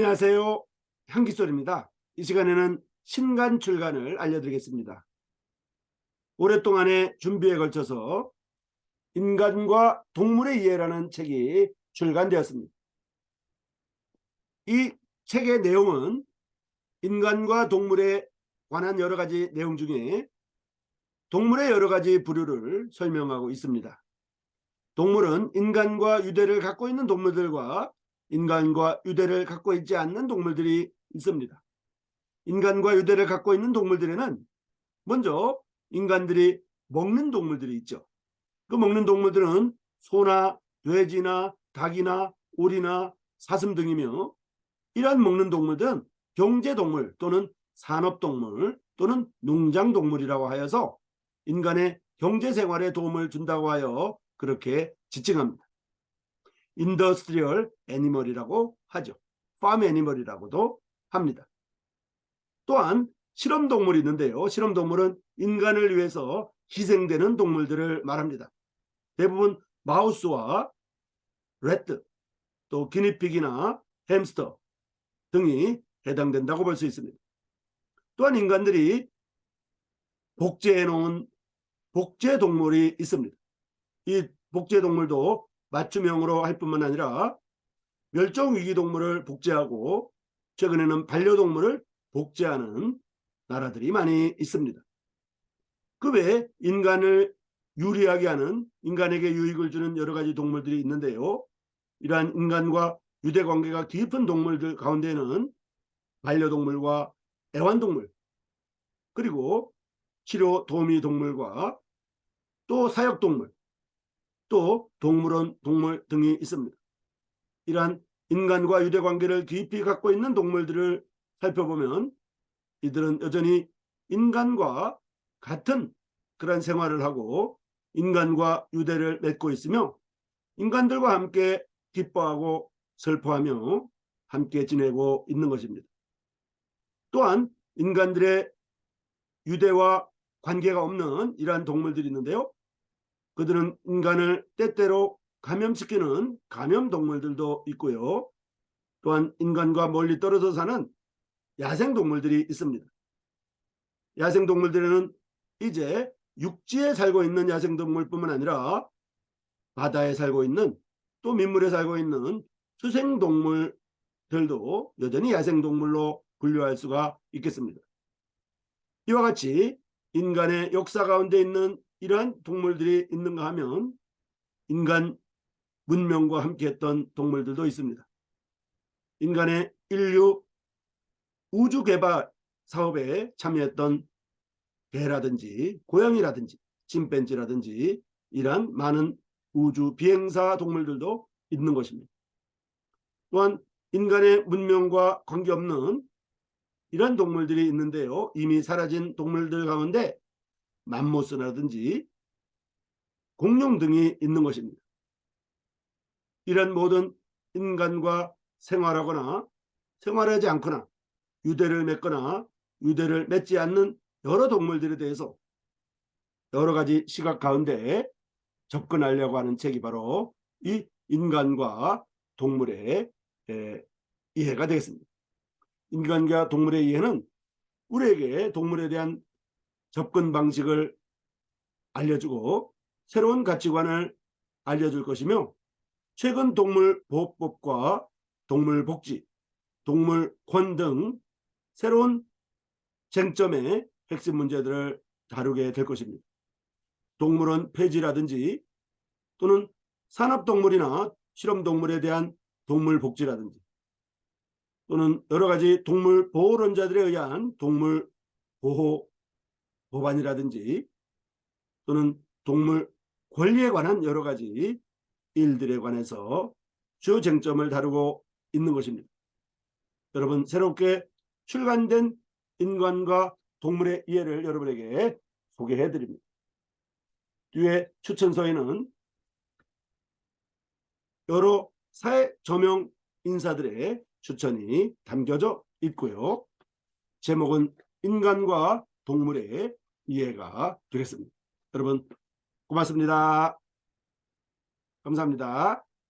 안녕하세요. 향기솔입니다. 이 시간에는 신간 출간을 알려드리겠습니다. 오랫동안의 준비에 걸쳐서 인간과 동물의 이해라는 책이 출간되었습니다. 이 책의 내용은 인간과 동물에 관한 여러 가지 내용 중에 동물의 여러 가지 부류를 설명하고 있습니다. 동물은 인간과 유대를 갖고 있는 동물들과 인간과 유대를 갖고 있지 않는 동물들이 있습니다. 인간과 유대를 갖고 있는 동물들에는 먼저 인간들이 먹는 동물들이 있죠. 그 먹는 동물들은 소나 돼지나 닭이나 오리나 사슴 등이며 이러한 먹는 동물들은 경제동물 또는 산업동물 또는 농장동물이라고 하여서 인간의 경제생활에 도움을 준다고 하여 그렇게 지칭합니다. 인더스트리얼 애니멀이라고 하죠. 팜 애니멀이라고도 합니다. 또한 실험동물이 있는데요. 실험동물은 인간을 위해서 희생되는 동물들을 말합니다. 대부분 마우스와 레트, 또 기니픽이나 햄스터 등이 해당된다고 볼 수 있습니다. 또한 인간들이 복제해 놓은 복제 동물이 있습니다. 이 복제 동물도 맞춤형으로 할 뿐만 아니라 멸종위기 동물을 복제하고 최근에는 반려동물을 복제하는 나라들이 많이 있습니다. 그 외에 인간을 유리하게 하는 인간에게 유익을 주는 여러 가지 동물들이 있는데요. 이러한 인간과 유대 관계가 깊은 동물들 가운데는 반려동물과 애완동물 그리고 치료 도우미 동물과 또 사역동물 또 동물원 동물 등이 있습니다. 이러한 인간과 유대 관계를 깊이 갖고 있는 동물들을 살펴보면 이들은 여전히 인간과 같은 그런 생활을 하고 인간과 유대를 맺고 있으며 인간들과 함께 기뻐하고 슬퍼하며 함께 지내고 있는 것입니다. 또한 인간들의 유대와 관계가 없는 이러한 동물들이 있는데요. 그들은 인간을 때때로 감염시키는 감염동물들도 있고요. 또한 인간과 멀리 떨어져 사는 야생동물들이 있습니다. 야생동물들에는 이제 육지에 살고 있는 야생동물뿐만 아니라 바다에 살고 있는 또 민물에 살고 있는 수생동물들도 여전히 야생동물로 분류할 수가 있겠습니다. 이와 같이 인간의 역사 가운데 있는 이러한 동물들이 있는가 하면 인간 문명과 함께했던 동물들도 있습니다. 인간의 인류 우주 개발 사업에 참여했던 개라든지 고양이라든지 침팬지라든지 이러한 많은 우주 비행사 동물들도 있는 것입니다. 또한 인간의 문명과 관계없는 이런 동물들이 있는데요. 이미 사라진 동물들 가운데 맘모스라든지 공룡 등이 있는 것입니다. 이런 모든 인간과 생활하거나 생활하지 않거나 유대를 맺거나 유대를 맺지 않는 여러 동물들에 대해서 여러 가지 시각 가운데 접근하려고 하는 책이 바로 이 인간과 동물의 이해가 되겠습니다. 인간과 동물의 이해는 우리에게 동물에 대한 접근 방식을 알려주고 새로운 가치관을 알려줄 것이며 최근 동물 보호법과 동물 복지, 동물 권 등 새로운 쟁점의 핵심 문제들을 다루게 될 것입니다. 동물원 폐지라든지 또는 산업동물이나 실험동물에 대한 동물 복지라든지 또는 여러 가지 동물 보호론자들에 의한 동물 보호 법안이라든지 또는 동물 권리에 관한 여러 가지 일들에 관해서 주요 쟁점을 다루고 있는 것입니다. 여러분 새롭게 출간된 인간과 동물의 이해를 여러분에게 소개해 드립니다. 뒤에 추천서에는 여러 사회 저명 인사들의 추천이 담겨져 있고요. 제목은 인간과 동물의 이해가 되겠습니다. 여러분 고맙습니다. 감사합니다.